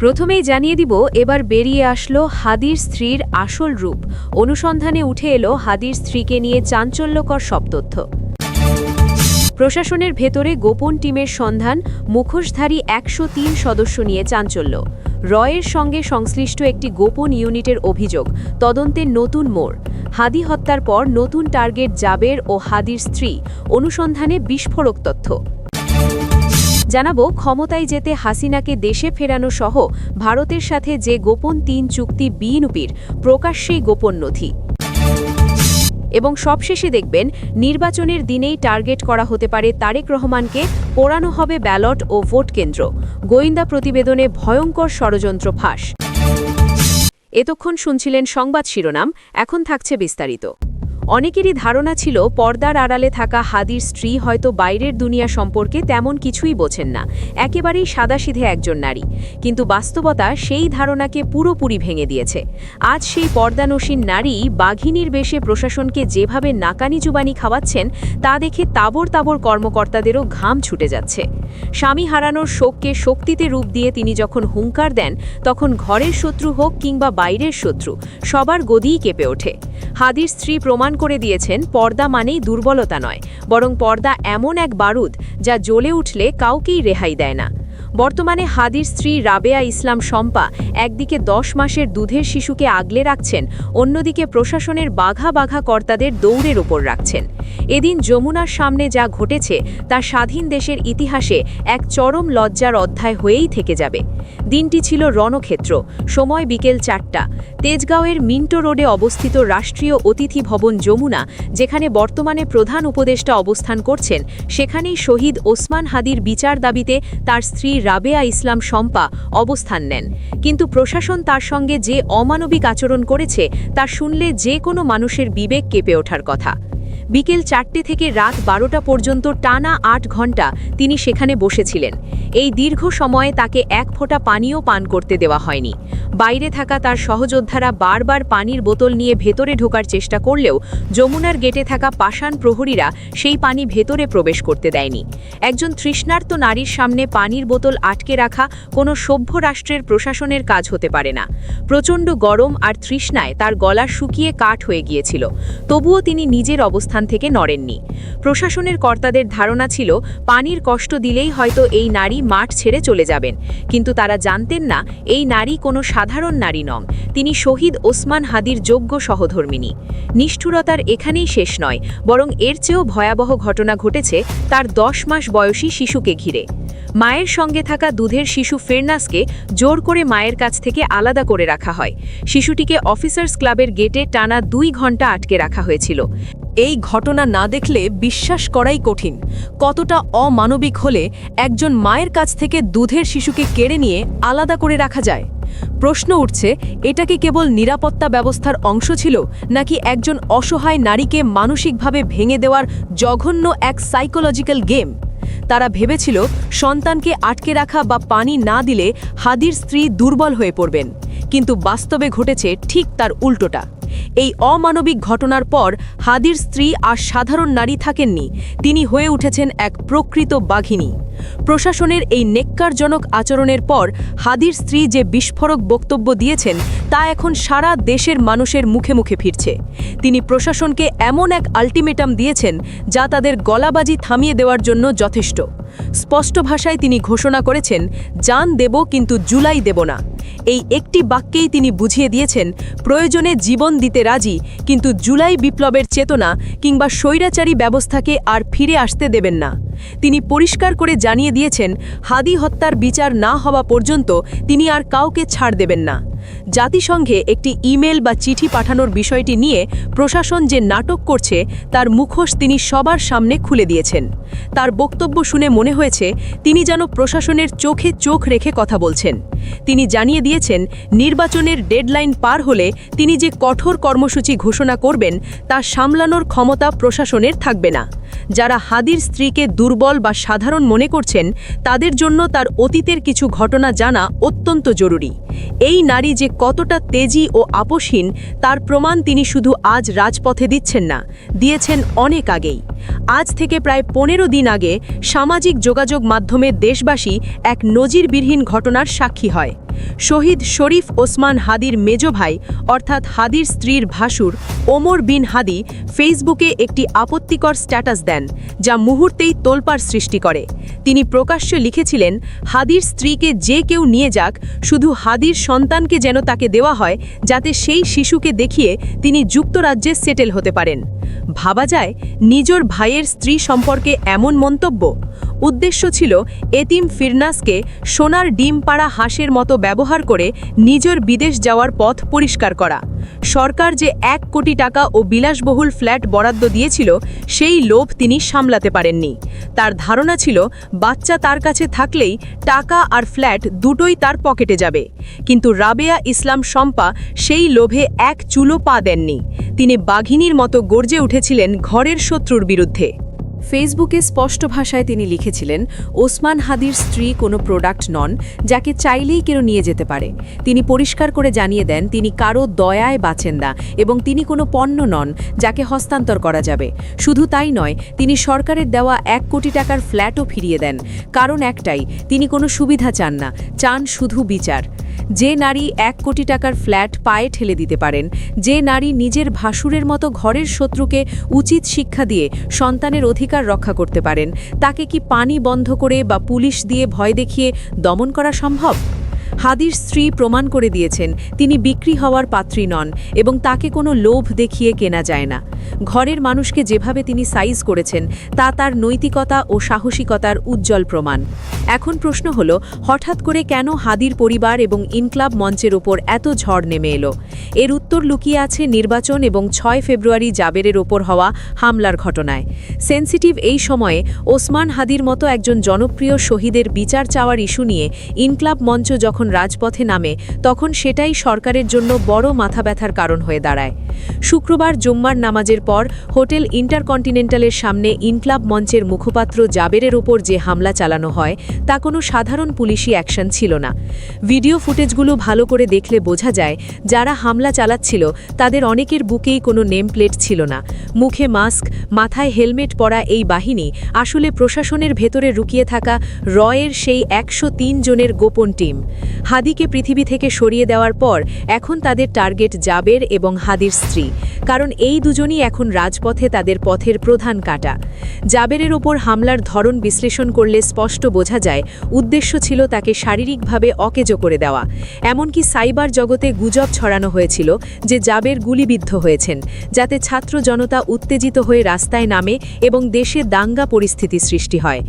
প্রথমেই জানিয়ে দিব, এবার বেরিয়ে আসলো হাদির স্ত্রীর আসল রূপ। অনুসন্ধানে উঠে এলো হাদির স্ত্রীকে নিয়ে চাঞ্চল্যকর সব তথ্য। প্রশাসনের ভেতরে গোপন টিমের সন্ধান, মুখোশধারী একশো তিন সদস্য নিয়ে চাঞ্চল্য। রয়ের সঙ্গে সংশ্লিষ্ট একটি গোপন ইউনিটের অভিযোগ তদন্তের নতুন মোড়। হাদি হত্যার পর নতুন টার্গেট জাবের ও হাদির স্ত্রী। অনুসন্ধানে বিস্ফোরক তথ্য। জানাব, ক্ষমতায় যেতে হাসিনাকে দেশে ফেরানো সহ ভারতের সাথে যে গোপন তিন চুক্তি বিএনপির প্রকাশ্যেই গোপন নথি। এবং সবশেষে দেখবেন, নির্বাচনের দিনেই টার্গেট করা হতে পারে তারেক রহমানকে পোড়ানো হবে ব্যালট ও ভোট কেন্দ্র। গোয়েন্দা প্রতিবেদনে ভয়ঙ্কর ষড়যন্ত্র ফাঁস। এতক্ষণ শুনছিলেন সংবাদ শিরোনাম, এখন থাকছে বিস্তারিত। অনেকেরই ধারণা ছিল পর্দার আড়ালে থাকা হাদির স্ত্রী হয়তো বাইরের দুনিয়া সম্পর্কে তেমন কিছুই বোঝেন না, একেবারেই সাদাসিধে একজন নারী। কিন্তু বাস্তবতা সেই ধারণাকে পুরোপুরি ভেঙে দিয়েছে। আজ সেই পর্দানসীন নারী বাঘিনীর বেশে প্রশাসনকে যেভাবে নাকানি জুবানি খাওয়াচ্ছেন, তা দেখে তাবর তাবর কর্মকর্তাদেরও ঘাম ছুটে যাচ্ছে। স্বামী হারানোর শোককে শক্তিতে রূপ দিয়ে তিনি যখন হুঙ্কার দেন, তখন ঘরের শত্রু হোক কিংবা বাইরের শত্রু, সবার গদিই কেঁপে ওঠে। হাদির স্ত্রী প্রমাণ করে দিয়েছেন, পর্দা মানেই দুর্বলতা নয়, বরং পর্দা এমন এক বারুদ যা জ্বলে উঠলে কাউকেই রেহাই দেয় না। বর্তমানে হাদির স্ত্রী রাবেয়া ইসলাম শম্পা একদিকে দশ মাসের দুধের শিশুকে আগলে রাখছেন, অন্যদিকে প্রশাসনের বাঘা বাঘা কর্তাদের দৌড়ের ওপর রাখছেন। এদিন যমুনার সামনে যা ঘটেছে তা স্বাধীন দেশের ইতিহাসে এক চরম লজ্জার অধ্যায় হয়েই থেকে যাবে। দিনটি ছিল রণক্ষেত্র, সময় বিকেল চারটা। তেজগাঁওয়ের মিন্টো রোডে অবস্থিত রাষ্ট্রীয় অতিথি ভবন যমুনা, যেখানে বর্তমানে প্রধান উপদেষ্টা অবস্থান করছেন, সেখানেই শহীদ ওসমান হাদির বিচার দাবিতে তার স্ত্রী রাবেয়া ইসলাম শম্পা অবস্থান নেন। কিন্তু প্রশাসন তার সঙ্গে যে অমানবিক আচরণ করেছে তা শুনলে যে কোনো মানুষের বিবেক কেঁপে ওঠার কথা। বিকেল চারটে থেকে রাত বারোটা পর্যন্ত টানা আট ঘণ্টা তিনি সেখানে বসেছিলেন। এই দীর্ঘ সময়ে তাকে এক ফোঁটা পানিও পান করতে দেওয়া হয়নি। বাইরে থাকা তার সহযোদ্ধারা বারবার পানির বোতল নিয়ে ভেতরে ঢোকার চেষ্টা করলেও যমুনার গেটে থাকা পাষাণ প্রহরীরা সেই পানি ভেতরে প্রবেশ করতে দেয়নি। একজন তৃষ্ণার্ত নারীর সামনে পানির বোতল আটকে রাখা কোনো সভ্য রাষ্ট্রের প্রশাসনের কাজ হতে পারে না। প্রচণ্ড গরম আর তৃষ্ণায় তার গলা শুকিয়ে কাঠ হয়ে গিয়েছিল। তবুও তিনি নিজের অবস্থান থেকে নড়েননি। প্রশাসনের কর্তাদের ধারণা ছিল, পানির কষ্ট দিলেই হয়তো এই নারী মাঠ ছেড়ে চলে যাবেন। কিন্তু তারা জানতেন না, এই নারী কোনো সাধারণ নারী নন। তিনি শহীদ ওসমান হাদির যোগ্য সহধর্মিনী। নিষ্ঠুরতার এখানেই শেষ নয়, বরং এর চেয়েও ভয়াবহ ঘটনা ঘটেছে তার দশ মাস বয়সী শিশুকে ঘিরে। মায়ের সঙ্গে থাকা দুধের শিশু ফেরনাসকে জোর করে মায়ের কাছ থেকে আলাদা করে রাখা হয়। শিশুটিকে অফিসার্স ক্লাবের গেটে টানা দুই ঘণ্টা আটকে রাখা হয়েছিল। এই ঘটনা না দেখলে বিশ্বাস করাই কঠিন। কতটা অমানবিক হলে একজন মায়ের কাছ থেকে দুধের শিশুকে কেড়ে নিয়ে আলাদা করে রাখা যায়? প্রশ্ন উঠছে, এটা কি কেবল নিরাপত্তা ব্যবস্থার অংশ ছিল, নাকি একজন অসহায় নারীকে মানসিকভাবে ভেঙে দেওয়ার জঘন্য এক সাইকোলজিক্যাল গেম? তারা ভেবেছিল, সন্তানকে আটকে রাখা বা পানি না দিলে হাদির স্ত্রী দুর্বল হয়ে পড়বেন। কিন্তু বাস্তবে ঘটেছে ঠিক তার উল্টোটা। এই অমানবিক ঘটনার পর হাদির স্ত্রী আর সাধারণ নারী থাকেননি। তিনি হয়ে উঠেছেন এক প্রকৃত বাঘিনী। প্রশাসনের এই নেক্কারজনক আচরণের পর হাদির স্ত্রী যে বিস্ফোরক বক্তব্য দিয়েছেন, তা এখন সারা দেশের মানুষের মুখে মুখে ফিরছে। তিনি প্রশাসনকে এমন এক আল্টিমেটাম দিয়েছেন, যা তাদের গলাবাজি থামিয়ে দেওয়ার জন্য যথেষ্ট। স্পষ্ট ভাষায় তিনি ঘোষণা করেছেন যান দেব কিন্তু জুলাই দেব না। এই একটি বাক্যেই তিনি বুঝিয়ে দিয়েছেন, প্রয়োজনে জীবন দিতে রাজি, কিন্তু জুলাই বিপ্লবের চেতনা কিংবা স্বৈরাচারী ব্যবস্থাকে আর ফিরে আসতে দেবেন না। তিনি পরিষ্কার করে জানিয়ে দিয়েছেন, হাদি হত্যার বিচার না হওয়া পর্যন্ত তিনি আর কাউকে ছাড় দেবেন না। জাতিসংঘে একটি ইমেল বা চিঠি পাঠানোর বিষয়টি নিয়ে প্রশাসন যে নাটক করছে, তার মুখোশ তিনি সবার সামনে খুলে দিয়েছেন। তার বক্তব্য শুনে মনে হয়েছে, তিনি যেন প্রশাসনের চোখে চোখ রেখে কথা বলছেন। তিনি জানিয়ে দিয়েছেন, নির্বাচনের ডেডলাইন পার হলে তিনি যে কঠোর কর্মসূচি ঘোষণা করবেন, তা সামলানোর ক্ষমতা প্রশাসনের থাকবে না। যারা হাদির স্ত্রীকে দুর্বল বা সাধারণ মনে করছেন, তাদের জন্য তার অতীতের কিছু ঘটনা জানা অত্যন্ত জরুরি। এই নারী যে কতটা তেজি ও আপোষহীন, তার প্রমাণ তিনি শুধু আজ রাজপথে দিচ্ছেন না, দিয়েছেন অনেক আগেই। আজ থেকে প্রায় পনেরো দিন আগে সামাজিক যোগাযোগ মাধ্যমে দেশবাসী এক নজিরবিহীন ঘটনার সাক্ষী হয়। শহীদ শরীফ ওসমান হাদির মেজ ভাই, অর্থাৎ হাদির স্ত্রীর ভাসুর, ওমর বিন হাদি ফেসবুকে একটি আপত্তিকর স্ট্যাটাস দেন, যা মুহূর্তেই তোলপাড় সৃষ্টি করে। তিনি প্রকাশ্যে লিখেছিলেন, হাদির স্ত্রীকে যে কেউ নিয়ে যাক, শুধু হাদির সন্তানকে যেন তাকে দেওয়া হয়, যাতে সেই শিশুকে দেখিয়ে তিনি যুক্তরাজ্যে সেটেল হতে পারেন। ভাবা যায়, নিজর ভাইয়ের স্ত্রী সম্পর্কে এমন মন্তব্য? উদ্দেশ্য ছিল এতিম ফিরনাসকে সোনার ডিম পাড়া হাঁসের মতো ব্যবহার করে নিজের বিদেশ যাওয়ার পথ পরিষ্কার করা। সরকার যে এক কোটি টাকা ও বিলাসবহুল ফ্ল্যাট বরাদ্দ দিয়েছিল, সেই লোভ তিনি সামলাতে পারেননি। তার ধারণা ছিল, বাচ্চা তার কাছে থাকলেই টাকা আর ফ্ল্যাট দুটোই তার পকেটে যাবে। কিন্তু রাবেয়া ইসলাম শম্পা সেই লোভে এক চুলো পা দেননি। তিনি বাঘিনীর মতো গর্জে উঠেছিলেন ঘরের শত্রুর বিরুদ্ধে। ফেসবুকে স্পষ্ট ভাষায় তিনি লিখেছিলেন, ওসমান হাদির স্ত্রী কোনো প্রোডাক্ট নন, যাকে চাইলেই কেউ নিয়ে যেতে পারে। তিনি পরিষ্কার করে জানিয়ে দেন, তিনি কারও দয়ায় বাঁচেন না এবং তিনি কোনো পণ্য নন, যাকে হস্তান্তর করা যাবে। শুধু তাই নয়, তিনি সরকারের দেওয়া এক কোটি টাকার ফ্ল্যাটও ফিরিয়ে দেন। কারণ একটাই, তিনি কোনো সুবিধা চান না, চান শুধু বিচার। যে নারী এক কোটি টাকার ফ্ল্যাট পায়ে ঠেলে দিতে পারেন, যে নারী নিজের ভাসুরের মতো ঘরের শত্রুকে উচিত শিক্ষা দিয়ে সন্তানের অধিকার রক্ষা করতে পারেন, তাকে কি পানি বন্ধ করে বা পুলিশ দিয়ে ভয় দেখিয়ে দমন করা সম্ভব? হাদির স্ত্রী প্রমাণ করে দিয়েছেন, তিনি বিক্রি হওয়ার পাত্রী নন এবং তাকে কোনো লোভ দেখিয়ে কেনা যায় না। ঘরের মানুষকে যেভাবে তিনি সাইজ করেছেন, তা তার নৈতিকতা ও সাহসিকতার উজ্জ্বল প্রমাণ। এখন প্রশ্ন হলো, হঠাৎ করে কেন হাদির পরিবার এবং ইনক্লাব মঞ্চের ওপর এত ঝড় নেমে এলো? এর উত্তর লুকিয়ে আছে নির্বাচন এবং ছয় ফেব্রুয়ারি জাবেরের ওপর হওয়া হামলার ঘটনায়। সেন্সিটিভ এই সময়ে ওসমান হাদির মতো একজন জনপ্রিয় শহীদের বিচার চাওয়ার ইস্যু নিয়ে ইনক্লাব মঞ্চ যখন রাজপথে নামে, তখন সেটাই সরকারের জন্য বড় মাথা ব্যথার কারণ হয়ে দাঁড়ায়। শুক্রবার জুম্মার নামাজের পর হোটেল ইন্টারকন্টিনেন্টালের সামনে ইনক্লাব মঞ্চের মুখপাত্র জাবেরের ওপর যে হামলা চালানো হয় তা কোনো সাধারণ পুলিশি অ্যাকশন ছিল না। ভিডিও ফুটেজগুলো ভালো করে দেখলে বোঝা যায়, যারা হামলা চালাচ্ছিল, তাদের অনেকের বুকেই কোনো নেম প্লেট ছিল না। মুখে মাস্ক, মাথায় হেলমেট পরা এই বাহিনী আসলে প্রশাসনের ভেতরে রুকিয়ে থাকা রয়ের সেই একশো জনের গোপন টিম। হাদিকে পৃথিবী থেকে সরিয়ে দেওয়ার পর এখন তাদের টার্গেট জাবের এবং হাদির স্ত্রী, কারণ এই দুজনই এখন রাজপথে তাদের পথের প্রধান কাটা। জাবেরের ওপর হামলার ধরন বিশ্লেষণ করলে স্পষ্ট বোঝা যায়, উদ্দেশ্য ছিল তাকে শারীরিকভাবে অকেজো করে দেওয়া। এমনকি সাইবার জগতে গুজব ছড়ানো হয়েছিল যে জাবের গুলিবিদ্ধ হয়েছেন, যাতে ছাত্র জনতা উত্তেজিত হয়ে রাস্তায় নামে এবং দেশে দাঙ্গা পরিস্থিতি সৃষ্টি হয়।